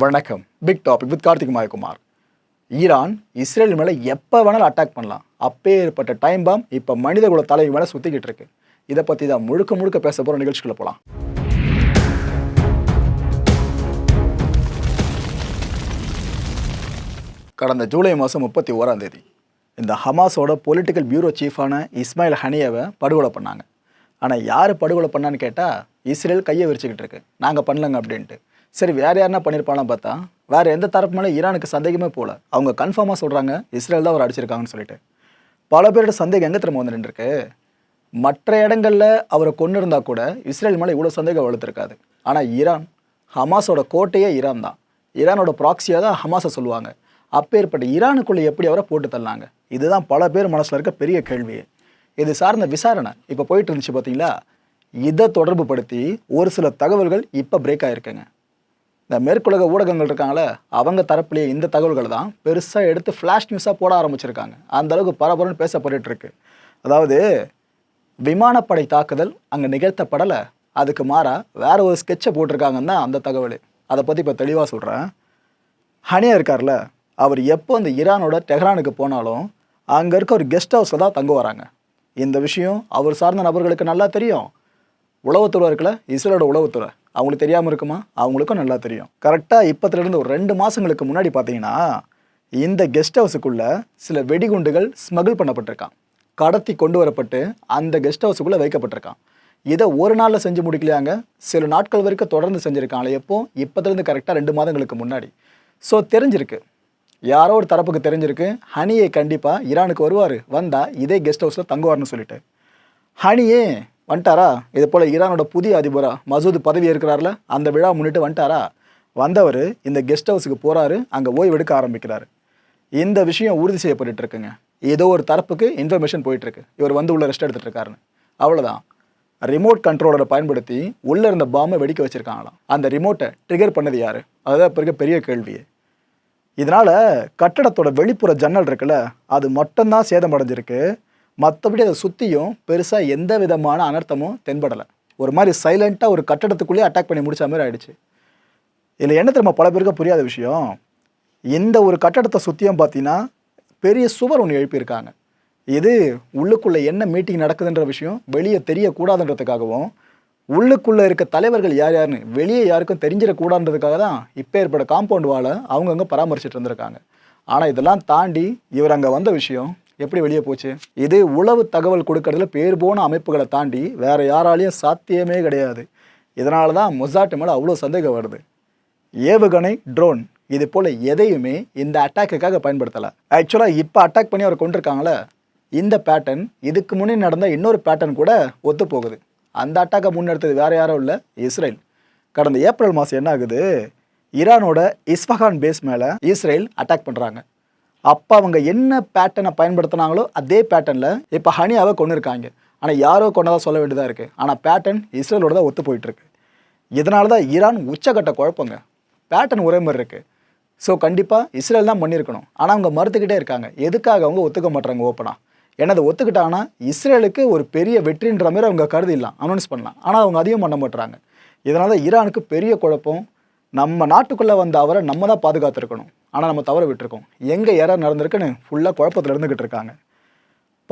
வணக்கம். Big topic with Karthik Mayakumar. Iran Israel மேலே எப்போ வேணாலும் அட்டாக் பண்ணலாம். அப்பேற்பட்ட டைம் பாம் இப்போ மனிதகுல தலைவி மேலே சுற்றிக்கிட்டு இருக்கு. இதை பற்றி தான் முழுக்க முழுக்க பேச போகிற நிகழ்ச்சிகளை போகலாம் கடந்த ஜூலை மாதம் முப்பத்தி ஓராம் தேதி இந்த ஹமாஸோட பொலிட்டிக்கல் பியூரோ சீஃபான இஸ்மாயில் ஹனியாவை படுகொலை பண்ணாங்க. ஆனால் யார் படுகொலை பண்ணான்னு கேட்டால் இஸ்ரேல் கையை விரிச்சுக்கிட்டு இருக்கு. நாங்கள் பண்ணலங்க அப்படின்ட்டு. சரி வேற யாருன்னா பண்ணியிருப்பாலாம் பார்த்தா வேற எந்த தரப்பு மேலே ஈரானுக்கு சந்தேகமே போகல அவங்க கன்ஃபார்மாக சொல்கிறாங்க இஸ்ரேல் தான் அவர் அடிச்சிருக்காங்கன்னு சொல்லிட்டு. பல பேரோட சந்தேகம் எங்கே திரும்ப வந்து நின்றுருக்கு? மற்ற இடங்களில் அவரை கொண்டு இருந்தால் கூட இஸ்ரேல் மேலே இவ்வளோ சந்தேகம் வளர்த்துருக்காது. ஆனால் ஈரான் ஹமாஸோட கோட்டையே ஈரான் தான். ஈரானோட ப்ராக்சியாக தான் ஹமாஸை சொல்லுவாங்க. அப்பேற்பட்ட ஈரானுக்குள்ளே எப்படி அவரை போட்டு தள்ளாங்க? இதுதான் பல பேர் மனசில் இருக்க பெரிய கேள்வி. இது சார்ந்த விசாரணை. இப்போ போயிட்டு இருந்துச்சு பார்த்தீங்களா இதை தொடர்பு படுத்தி ஒரு சில தகவல்கள் இப்போ பிரேக் ஆகிருக்குங்க இந்த மேற்குலக ஊடகங்கள் இருக்காங்களே அவங்க தரப்புலேயே இந்த தகவல்கள் தான் பெருசாக எடுத்து ஃப்ளாஷ் நியூஸாக போட ஆரம்பிச்சிருக்காங்க. அந்தளவுக்கு பரபரன்னு பேசப்பட்டு இருக்கு. அதாவது விமானப்படை தாக்குதல் அங்கே நிகழ்த்தப்படலை. அதுக்கு மாறா வேற ஒரு ஸ்கெட்சை போட்டிருக்காங்கன்னு தான் அந்த தகவல். அதை பற்றி இப்போ தெளிவாக சொல்கிறேன் ஹனியா இருக்கார்ல அவர் எப்போ அந்த ஈரானோட டெஹ்ரானுக்கு போனாலும் அங்கே இருக்க ஒரு கெஸ்ட் ஹவுஸில் தான் தங்க வராங்க இந்த விஷயம் அவர் சார்ந்த நபர்களுக்கு நல்லா தெரியும். உளவுத்துறை இருக்குல்ல? இஸ்ரேலோட உளவுத்துறை. அவங்களுக்கு தெரியாமல் இருக்குமா? அவங்களுக்கும் நல்லா தெரியும். கரெக்டாக இப்போத்துலேருந்து ஒரு ரெண்டு மாதங்களுக்கு முன்னாடி பார்த்தீங்கன்னா இந்த கெஸ்ட் ஹவுஸுக்குள்ளே சில வெடிகுண்டுகள் ஸ்மகிள் பண்ணப்பட்டிருக்கான். கடத்தி கொண்டு வரப்பட்டு அந்த கெஸ்ட் ஹவுஸுக்குள்ளே வைக்கப்பட்டிருக்கான். இதை ஒரு நாளில் செஞ்சு முடிக்கலையாங்க? சில நாட்கள் வரைக்கும் தொடர்ந்து செஞ்சுருக்காங்களே எப்போ? இப்போதுலேருந்து கரெக்டாக ரெண்டு மாதங்களுக்கு முன்னாடி. ஸோ தெரிஞ்சிருக்கு. யாரோ ஒரு தரப்புக்கு தெரிஞ்சிருக்கு. ஹனியை கண்டிப்பாக ஈரானுக்கு வருவார். வந்தால் இதே கெஸ்ட் ஹவுஸில் தங்குவார்னு சொல்லிட்டு. ஹனியே வந்துட்டாரா? இது போல் ஈரானோட புதிய அதிபராக மசூத் பதவி இருக்கிறார்ல அந்த விழா முன்னிட்டு வந்துட்டாரா? வந்தவர் இந்த கெஸ்ட் ஹவுஸுக்கு போகிறாரு அங்கே ஓய்வெடுக்க ஆரம்பிக்கிறாரு. இந்த விஷயம் உறுதி செய்யப்பட்டு இருக்குங்க. ஏதோ ஒரு தரப்புக்கு இன்ஃபர்மேஷன் போயிட்டுருக்கு. இவர் வந்து உள்ள ரெஸ்ட் எடுத்துகிட்டு இருக்காருன்னு. அவ்வளோதான் ரிமோட் கண்ட்ரோலரை பயன்படுத்தி உள்ளே இருந்த பாம்பை வெடிக்க வச்சுருக்காங்களாம். அந்த ரிமோட்டை ட்ரிகர் பண்ணது யார்? அதுதான் இப்போ இருக்க பெரிய கேள்வியே இதனால் கட்டடத்தோட வெளிப்புற ஜன்னல் இருக்குல்ல அது மட்டும்தான் சேதமடைஞ்சிருக்கு. மற்றபடி அதை சுற்றியும் பெருசாக எந்த விதமான அனர்த்தமும் தென்படலை. ஒரு மாதிரி சைலண்ட்டாக ஒரு கட்டடத்துக்குள்ளேயே அட்டாக் பண்ணி முடிச்ச மாதிரி ஆயிடுச்சு. இதில் என்ன திரும்ப பல பேருக்கு புரியாத விஷயம்? இந்த ஒரு கட்டடத்தை சுற்றியும் பார்த்தீங்கன்னா பெரிய சுவர் ஒன்று எழுப்பியிருக்காங்க. இது உள்ளுக்குள்ளே என்ன மீட்டிங் நடக்குதுன்ற விஷயம் வெளியே தெரியக்கூடாதுன்றதுக்காகவும் உள்ளுக்குள்ளே இருக்க தலைவர்கள் யார் யாருன்னு வெளியே யாருக்கும் தெரிஞ்சிடக்கூடாதுன்றதுக்காக தான் இப்போ ஏற்பட காம்பவுண்ட் வாழை அவங்கவுங்க பராமரிச்சுட்டு இருந்திருக்காங்க. ஆனால் இதெல்லாம் தாண்டி இவர் அங்கே வந்த விஷயம் எப்படி வெளியே போச்சு? இது உளவு தகவல் கொடுக்கறதுல பேர் போன அமைப்புகளை தாண்டி வேற யாராலையும் சாத்தியமே கிடையாது. இதனால தான் மொசாட்டு மேலே அவ்வளோ சந்தேகம் வருது. ஏவுகணை ட்ரோன் இது போல் எதையுமே இந்த அட்டாக்குக்காக பயன்படுத்தலை. ஆக்சுவலாக இப்போ அட்டாக் பண்ணி அவர் கொண்டிருக்காங்களே இந்த பேட்டர்ன் இதுக்கு முன்னே நடந்த இன்னொரு பேட்டர்ன் கூட ஒத்து போகுது அந்த அட்டாக்கை முன்னெடுத்தது வேற யாரும் இல்லை இஸ்ரேல். கடந்த ஏப்ரல் மாதம் என்ன ஆகுது? ஈரானோட இஸ்ஃபகான் பேஸ் மேலே இஸ்ரேல் அட்டாக் பண்ணுறாங்க அப்போ அவங்க என்ன பேட்டர்னை பயன்படுத்தினாங்களோ அதே பேட்டர்னில் இப்போ ஹனியாவை கொண்டு இருக்காங்க ஆனால் யாரோ கொண்டதாக சொல்ல வேண்டியதாக இருக்குது ஆனால் பேட்டர்ன் இஸ்ரேலோட தான் ஒத்து போயிட்டுருக்கு. இதனால தான் ஈரான் உச்சக்கட்ட குழப்பங்க. பேட்டர்ன் ஒரே மாதிரி இருக்குது ஸோ கண்டிப்பாக இஸ்ரேல் தான் பண்ணியிருக்கணும். ஆனால் அவங்க மறுத்துக்கிட்டே இருக்காங்க. எதுக்காக அவங்க ஒத்துக்க மாட்டாங்க ஓப்பனாக எனது ஒத்துக்கிட்டாங்கன்னா இஸ்ரேலுக்கு ஒரு பெரிய வெற்றின்ற மாதிரி அவங்க கருதிடலாம் அனௌன்ஸ் பண்ணலாம். ஆனால் அவங்க அதையும் பண்ண மாட்டுறாங்க. இதனால் தான் ஈரானுக்கு பெரிய குழப்பம். நம்ம நாட்டுக்குள்ளே வந்த அவரை நம்ம தான் பாதுகாத்துருக்கணும். ஆனால் நம்ம தவற விட்டுருக்கோம். எங்கே எரர் நடந்திருக்குன்னு ஃபுல்லாக குழப்பத்தில் இருந்துக்கிட்டு இருக்காங்க.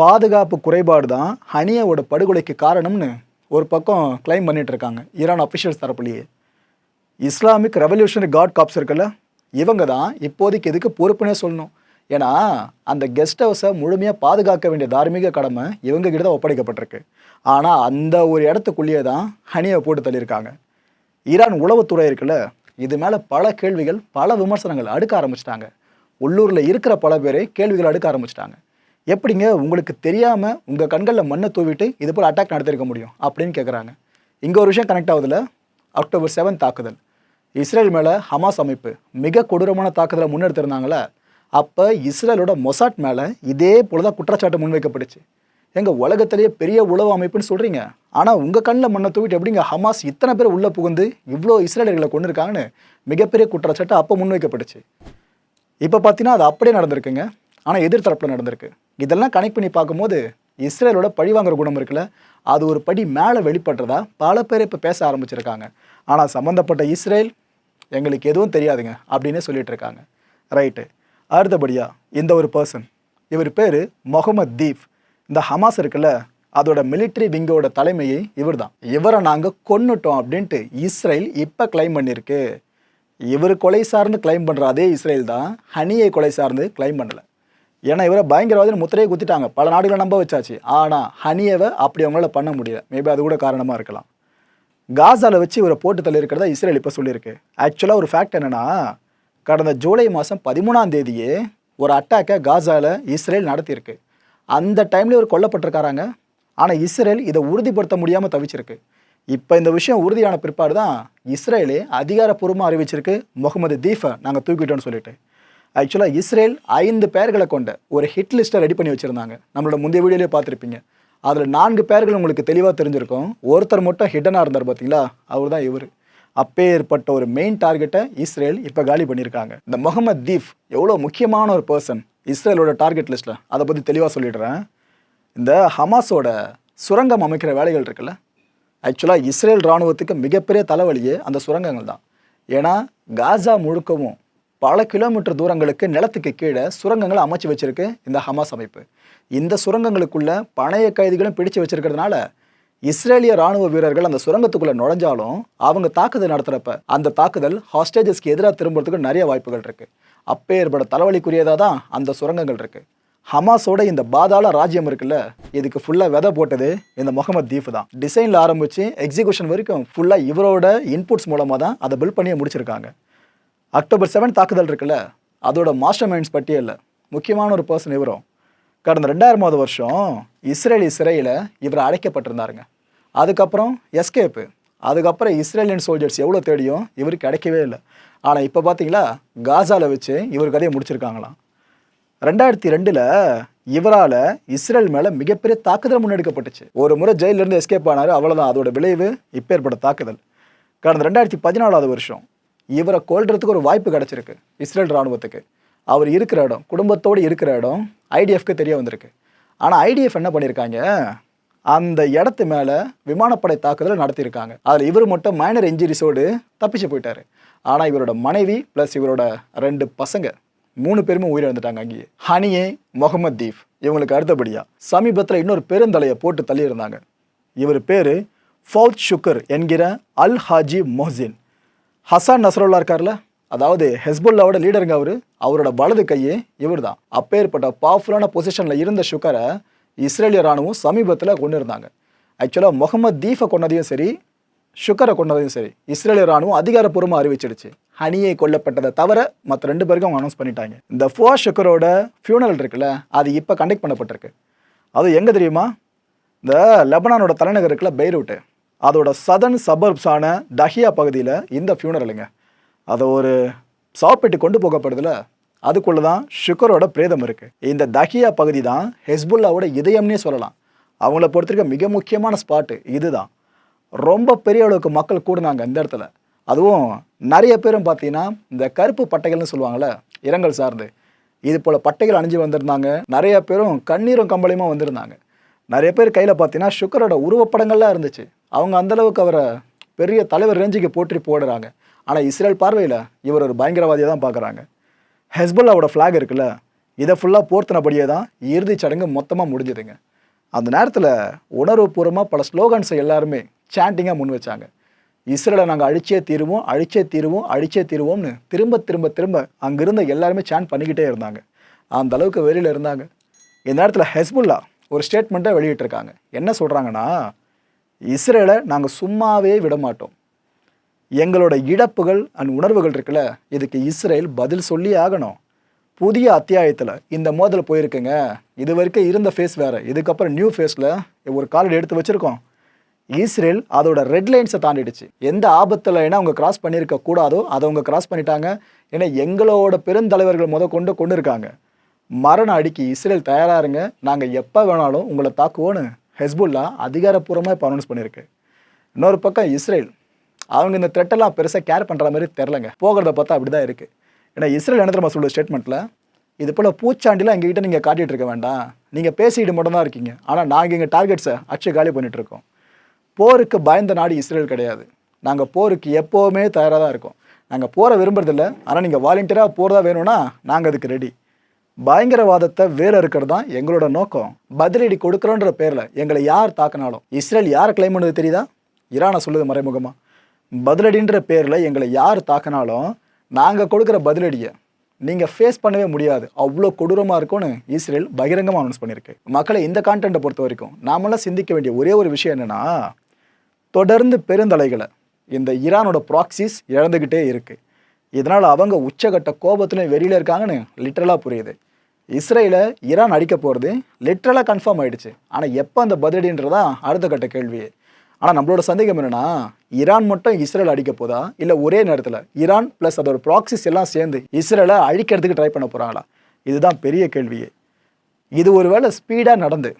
பாதுகாப்பு குறைபாடு தான் ஹனியாவோட படுகொலைக்கு காரணம்னு ஒரு பக்கம் கிளைம் பண்ணிகிட்டு இருக்காங்க. ஈரான் அஃபிஷியல்ஸ் தரப்புலையே. இஸ்லாமிக் ரெவல்யூஷனரி காட் காப்ஸ் இருக்குல்ல இவங்க தான் இப்போதைக்கு எதுக்கு பொறுப்புனே சொல்லணும். ஏன்னா அந்த கெஸ்ட் ஹவுஸை முழுமையாக பாதுகாக்க வேண்டிய தார்மீக கடமை இவங்க கிட்ட தான் ஒப்படைக்கப்பட்டிருக்கு. ஆனால் அந்த ஒரு இடத்துக்குள்ளேயே தான் ஹனியை போட்டு தள்ளியிருக்காங்க. ஈரான் உளவுத்துறை இருக்குல்ல இது மேலே பல கேள்விகள் பல விமர்சனங்கள் அடுக்க ஆரம்பிச்சிட்டாங்க. உள்ளூரில் இருக்கிற பல பேரை கேள்விகள் அடுக்க ஆரம்பிச்சிட்டாங்க. எப்படிங்க உங்களுக்கு தெரியாமல் உங்கள் கண்களில் மண்ணை தூவிட்டு இது போல் அட்டாக் நடத்திருக்க முடியும் அப்படின்னு கேட்குறாங்க இங்கே ஒரு விஷயம் கனெக்ட் ஆகுதுல அக்டோபர் செவன் தாக்குதல். இஸ்ரேல் மேலே ஹமாஸ் அமைப்பு மிக கொடூரமான தாக்குதலை முன்னெடுத்திருந்தாங்களே அப்போ இஸ்ரேலோட மொசாட் மேலே இதே போல தான் குற்றச்சாட்டு முன்வைக்கப்பட்டுச்சு. எங்க உலகத்திலேயே பெரிய உளவு அமைப்புன்னு சொல்கிறீங்க ஆனால் உங்கள் கண்ணில் மண்ணை தூக்கிட்டு எப்படிங்க ஹமாஸ் இத்தனை பேர் உள்ளே புகுந்து இவ்வளோ இஸ்ரேலர்களை கொண்டு இருக்காங்கன்னு மிகப்பெரிய குற்றச்சாட்டு அப்போ முன்வைக்கப்பட்டுச்சு. இப்போ பார்த்தீங்கன்னா அது அப்படியே நடந்திருக்குங்க. ஆனால் எதிர்த்தரப்பில் நடந்திருக்கு. இதெல்லாம் கனெக்ட் பண்ணி பார்க்கும்போது இஸ்ரேலோட பழிவாங்குற குணம் இருக்குல்ல அது ஒரு படி மேலே வெளிப்படுறதா பல பேர் இப்போ பேச ஆரம்பிச்சிருக்காங்க. ஆனால் சம்மந்தப்பட்ட இஸ்ரேல் எங்களுக்கு எதுவும் தெரியாதுங்க அப்படின்னு சொல்லிட்டு இருக்காங்க. ரைட்டு அடுத்தபடியாக இந்த ஒரு பர்சன் இவர் பேர் முகமது தீப். இந்த ஹமாஸ் இருக்குல்ல அதோட மிலிட்ரி விங்கோட தலைமையை இவர் தான் இவரை நாங்கள் கொன்னுட்டோம் அப்படின்ட்டு இஸ்ரேல் இப்போ கிளைம் பண்ணியிருக்கு இவர் கொலை சார்ந்து கிளைம் பண்ணுற அதே இஸ்ரேல் தான் ஹனியை கொலை சார்ந்து கிளைம் பண்ணலை. ஏன்னா இவரை பயங்கரவாதின்னு முத்திரையை குத்திட்டாங்க. பல நாடுகளை நம்ப வச்சாச்சு. ஆனால் ஹனியவை அப்படி அவங்களால பண்ண முடியல. மேபி அது கூட காரணமாக இருக்கலாம். காசாவில் வச்சு இவரை போட்டு தள்ளியிருக்கிறதா இஸ்ரேல் இப்போ சொல்லியிருக்கு. ஆக்சுவலாக ஒரு ஃபேக்ட் என்னன்னா கடந்த ஜூலை மாதம் பதிமூணாம் தேதியே ஒரு அட்டாக்கை காசாவில் இஸ்ரேல் நடத்தியிருக்கு. அந்த டைமில் இவர் கொல்லப்பட்டிருக்காராங்க. ஆனால் இஸ்ரேல் இதை உறுதிப்படுத்த முடியாமல் தவிச்சிருக்கு. இப்போ இந்த விஷயம் உறுதியான பிற்பாடு தான் இஸ்ரேலே அதிகாரப்பூர்வமாக அறிவிச்சிருக்கு முகமது தீஃபை நாங்கள் தூக்கிட்டோம்னு சொல்லிட்டு. ஆக்சுவலாக இஸ்ரேல் ஐந்து பேர்களை கொண்ட ஒரு ஹிட் லிஸ்ட்டை ரெடி பண்ணி வச்சுருந்தாங்க. நம்மளோட முந்தைய வீடியோலேயே பார்த்துருப்பீங்க. அதில் நான்கு பேர்கள் உங்களுக்கு தெளிவாக தெரிஞ்சிருக்கும். ஒருத்தர் மட்டும் ஹிடனாக இருந்தார் பார்த்தீங்களா அவர் தான் இவர். அப்பேற்பட்ட ஒரு மெயின் டார்கெட்டை இஸ்ரேல் இப்போ காலி பண்ணியிருக்காங்க. இந்த முகமது தீஃப் எவ்வளோ முக்கியமான ஒரு பர்சன் இஸ்ரேலோட டார்கெட் லிஸ்ட்டில் அதை பற்றி தெளிவாக சொல்லிடுறேன். இந்த ஹமாஸோட சுரங்கம் அமைக்கிற வேலைகள் இருக்குல்ல ஆக்சுவலாக இஸ்ரேல் இராணுவத்துக்கு மிகப்பெரிய தலைவலியே அந்த சுரங்கங்கள் தான். ஏன்னா காசா முழுக்கவும் பல கிலோமீட்டர் தூரங்களுக்கு நிலத்துக்கு கீழே சுரங்கங்களை அமைச்சு வச்சிருக்கு இந்த ஹமாஸ் அமைப்பு. இந்த சுரங்கங்களுக்குள்ள பணைய கைதிகளும் பிடிச்சு வச்சுருக்கிறதுனால இஸ்ரேலிய ராணுவ வீரர்கள் அந்த சுரங்கத்துக்குள்ள நுழைஞ்சாலும் அவங்க தாக்குதல் நடத்துறப்ப அந்த தாக்குதல் ஹாஸ்டேஜஸ்க்கு எதிராக திரும்புறதுக்கு நிறைய வாய்ப்புகள் இருக்கு. அப்பேற்பட தலைவலிக்குரியதாக தான் அந்த சுரங்கங்கள் இருக்கு. ஹமாஸோட இந்த பாதாள ராஜ்யம் இருக்குல்ல இதுக்கு ஃபுல்லாக விதை போட்டது இந்த முகமது தீப் தான். டிசைனில் ஆரம்பித்து எக்ஸிகியூஷன் வரைக்கும் ஃபுல்லாக இவரோட இன்புட்ஸ் மூலமாக தான் அதை பில்ட் பண்ணியே முடிச்சிருக்காங்க. அக்டோபர் செவன் தாக்குதல் இருக்குல்ல அதோட மாஸ்டர் மைண்ட்ஸ் பட்டியலில் முக்கியமான ஒரு பர்சன் இவரும். கடந்த ரெண்டாயிரமாவது வருஷம் இஸ்ரேலி சிறையில் இவர் அடைக்கப்பட்டிருந்தாருங்க. அதுக்கப்புறம் எஸ்கேப்பு. அதுக்கப்புறம் இஸ்ரேலியன் சோல்ஜர்ஸ் எவ்வளோ தேடியும் இவருக்கு கிடைக்கவே இல்லை. ஆனால் இப்போ பார்த்தீங்களா காசாவில் வச்சு இவர் கதையை முடிச்சிருக்காங்களாம். ரெண்டாயிரத்தி ரெண்டில் இவரால் இஸ்ரேல் மேலே மிகப்பெரிய தாக்குதல் முன்னெடுக்கப்பட்டுச்சு. ஒரு முறை ஜெயிலிருந்து எஸ்கேப் ஆனார் அவ்வளோதான் அதோட விளைவு இப்போ ஏற்பட்ட தாக்குதல். கடந்த ரெண்டாயிரத்தி பதினாலாவது வருஷம் இவரை கொள்றதுக்கு ஒரு வாய்ப்பு கிடச்சிருக்கு இஸ்ரேல் இராணுவத்துக்கு அவர் இருக்கிற இடம் குடும்பத்தோடு இருக்கிற இடம் ஐடிஎஃப்க்கு தெரிய வந்திருக்கு. ஆனால் ஐடிஎஃப் என்ன பண்ணியிருக்காங்க அந்த இடத்து மேலே விமானப்படை தாக்குதலை நடத்தியிருக்காங்க. அதில் இவர் மட்டும் மைனர் இன்ஜுரிஸோடு தப்பிச்சு போயிட்டாரு. ஆனால் இவரோட மனைவி ப்ளஸ் இவரோட ரெண்டு பசங்க மூணு பேருமே உயிரிழந்துட்டாங்க அங்கேயே. ஹனியே முகமது தீப் இவங்களுக்கு அடுத்தபடியாக சமீபத்தில் இன்னொரு பெருந்தலையை போட்டு தள்ளியிருந்தாங்க. இவர் பேர் ஃபவுத் ஷுக்கர் என்கிற Al Hajj Mohsin. Hassan Nasrallah இருக்கார்ல? அதாவது ஹெஸ்புல்லாவோட லீடருங்க அவர். அவரோட வலது கையே இவர் தான் அப்பேற்பட்ட பவர்ஃபுல்லான பொசிஷனில் இருந்த ஷுக்கரை இஸ்ரேலிய ராணுவம் சமீபத்தில் கொண்டு இருந்தாங்க ஆக்சுவலாக முகமது தீஃபை கொண்டதையும் சரி ஷுக்கரை கொண்டதையும் சரி இஸ்ரேலிய ராணுவம் அதிகாரப்பூர்வமாக அறிவிச்சிடுச்சு. ஹனியை கொல்லப்பட்டதை தவிர மற்ற ரெண்டு பேருக்கும் அவங்க அனௌன்ஸ் பண்ணிட்டாங்க. இந்த ஃபுவா ஷுக்கரோட ஃபியூனல் இருக்குல்ல அது இப்போ கண்டக்ட் பண்ணப்பட்டிருக்கு. அது எங்கே தெரியுமா? இந்த லெபனானோட தலைநகர் இருக்குல்ல பெய்ரூட்டு. அதோட சதன் சபர்ப்ஸான டஹியா பகுதியில் இந்த ஃபியூனரலுங்க அதை ஒரு சாப்பிட்டு கொண்டு போகப்படுதுல. அதுக்குள்ளே தான் ஷுக்கரோட பிரேதம் இருக்குது இந்த தஹியா பகுதி தான் ஹெஸ்புல்லாவோட இதயம்னே சொல்லலாம். அவங்கள பொறுத்திருக்க மிக முக்கியமான ஸ்பாட்டு இதுதான். ரொம்ப பெரிய அளவுக்கு மக்கள் கூடுனாங்க இந்த இடத்துல. அதுவும் நிறைய பேரும் பார்த்தீங்கன்னா இந்த கருப்பு பட்டைகள்னு சொல்லுவாங்கள்ல இரங்கல் சார்ந்து. இது போல் பட்டைகள் அணிஞ்சு வந்திருந்தாங்க. நிறைய பேரும் கண்ணீரும் கம்பளியுமா வந்திருந்தாங்க. நிறைய பேர் கையில் பார்த்தீங்கன்னா சுக்கரோட உருவப்படங்கள்லாம் இருந்துச்சு. அவங்க அந்தளவுக்கு அவரை பெரிய தலைவர் ரேஞ்சுக்கு போற்றி போடுறாங்க. ஆனால் இஸ்ரேல் பார்வையில் இவர் ஒரு பயங்கரவாதியாக தான் பார்க்குறாங்க. ஹெஸ்புல்லாவோட ஃப்ளாக் இருக்குல்ல இதை ஃபுல்லாக போர்த்தினபடியே தான் இறுதிச் சடங்கு மொத்தமாக முடிஞ்சதுங்க. அந்த நேரத்தில் உணர்வுபூர்வமாக பல ஸ்லோகன்ஸை எல்லாருமே சாண்டிங்காக முன் வச்சாங்க. இஸ்ரேலை நாங்கள் அழிச்சே தீருவோம் அழிச்சே தீருவோம் அழிச்சே தீருவோம்னு திரும்ப திரும்ப திரும்ப அங்கிருந்த எல்லாருமே சாண்ட் பண்ணிக்கிட்டே இருந்தாங்க. அந்த அளவுக்கு வெளியில் இருந்தாங்க. இந்த நேரத்தில் ஹெஸ்புல்லா ஒரு ஸ்டேட்மெண்ட்டை வெளியிட்டிருக்காங்க. என்ன சொல்கிறாங்கன்னா இஸ்ரேலை நாங்கள் சும்மாவே விட மாட்டோம் எங்களோட இழப்புகள் அண்ட் உணர்வுகள் இருக்குல்ல இதுக்கு இஸ்ரேல் பதில் சொல்லி ஆகணும். புதிய அத்தியாயத்தில் இந்த மோதல் போயிருக்குங்க. இது வரைக்கும் இருந்த ஃபேஸ் வேறு. இதுக்கப்புறம் நியூ ஃபேஸில் ஒரு காலடி எடுத்து வச்சுருக்கோம். இஸ்ரேல் அதோட ரெட் லைன்ஸை தாண்டிடுச்சு. எந்த ஆபத்தில் ஏன்னா அவங்க கிராஸ் பண்ணியிருக்க கூடாதோ அதை அவங்க கிராஸ் பண்ணிட்டாங்க. ஏன்னா எங்களோட பெருந்தலைவர்கள் முத கொண்டு கொண்டு இருக்காங்க மரண அடிக்கு இஸ்ரேல் தயாராக இருங்க நாங்கள் எப்போ வேணாலும் உங்களை தாக்குவோன்னு ஹெஸ்புல்லா அதிகாரப்பூர்வமாக இப்போ அனௌன்ஸ் பண்ணியிருக்கு இன்னொரு பக்கம் இஸ்ரேல். அவங்க இந்த த்ரெட்டெல்லாம் பெருசாக கேர் பண்ணுற மாதிரி தெரிலங்க போகிறத பார்த்தா அப்படி தான் இருக்குது ஏன்னா இஸ்ரேல் என்ன தெரியுமா சொல்லுற ஸ்டேட்மெண்ட்டில் இது போல் பூச்சாண்டிலாம் எங்ககிட்ட நீங்கள் காட்டிகிட்டு இருக்க வேண்டாம். நீங்கள் பேசிக்கிட்டு மட்டும் தான் இருக்கீங்க. ஆனால் நாங்கள் எங்கள் டார்கெட்ஸை அச்சு காலி பண்ணிகிட்ருக்கோம் போருக்கு பயந்த நாடு இஸ்ரேல் கிடையாது. நாங்கள் போருக்கு எப்போவுமே தயாராக தான் இருக்கோம். நாங்கள் போகிற விரும்புறதில்ல. ஆனால் நீங்கள் வாலண்டியராக போகிறதா வேணும்னா நாங்கள் அதுக்கு ரெடி பயங்கரவாதத்தை வேற இருக்கிறது தான் எங்களோட நோக்கம். பதிலடி கொடுக்குறோன்ற பேரில் எங்களை யார் தாக்கினாலும் இஸ்ரேல் யாரை கிளைம் பண்ணது தெரியுதா? ஈரானை சொல்லுது மறைமுகமாக பதிலடின்ற பேரில் எங்களை யார் தாக்கினாலும் நாங்கள் கொடுக்குற பதிலடியை நீங்கள் ஃபேஸ் பண்ணவே முடியாது. அவ்வளோ கொடூரமாக இருக்கும்னு இஸ்ரேல் பகிரங்கமாக அனௌன்ஸ் பண்ணியிருக்கு. மக்களை இந்த கான்டென்ட்டை பொறுத்த வரைக்கும் நாமெல்லாம் சிந்திக்க வேண்டிய ஒரே ஒரு விஷயம் என்னென்னா தொடர்ந்து பெருந்தலைகளை இந்த ஈரானோட ப்ராக்சிஸ் இழந்துக்கிட்டே இருக்குது இதனால் அவங்க உச்சகட்ட கோபத்துலையும் வெளியில் இருக்காங்கன்னு லிட்ரலாக புரியுது. இஸ்ரேலை ஈரான் அடிக்க போகிறது லிட்ரலாக கன்ஃபார்ம் ஆகிடுச்சு ஆனால் எப்போ அந்த பதிலடின்றதான் அடுத்த கட்ட கேள்வி ஆனால் நம்மளோட சந்தேகம் என்னன்னா ஈரான் மட்டும் இஸ்ரேல் அடிக்க போதா? இல்லை ஒரே நேரத்தில் ஈரான் ப்ளஸ் அதோட ப்ராக்சிஸ் எல்லாம் சேர்ந்து இஸ்ரேலை அழிக்கிறதுக்கு ட்ரை பண்ண போகிறாங்களா இதுதான் பெரிய கேள்வியே. இது ஒருவேளை ஸ்பீடாக நடந்து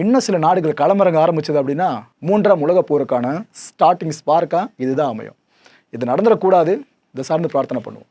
இன்னும் சில நாடுகள் களமிறங்க ஆரம்பிச்சது அப்படின்னா மூன்றாம் உலக போருக்கான ஸ்டார்டிங் ஸ்பார்க்காக இதுதான் அமையும். இது நடந்துடக்கூடாது. இதை சார்ந்து பிரார்த்தனை பண்ணுவோம்.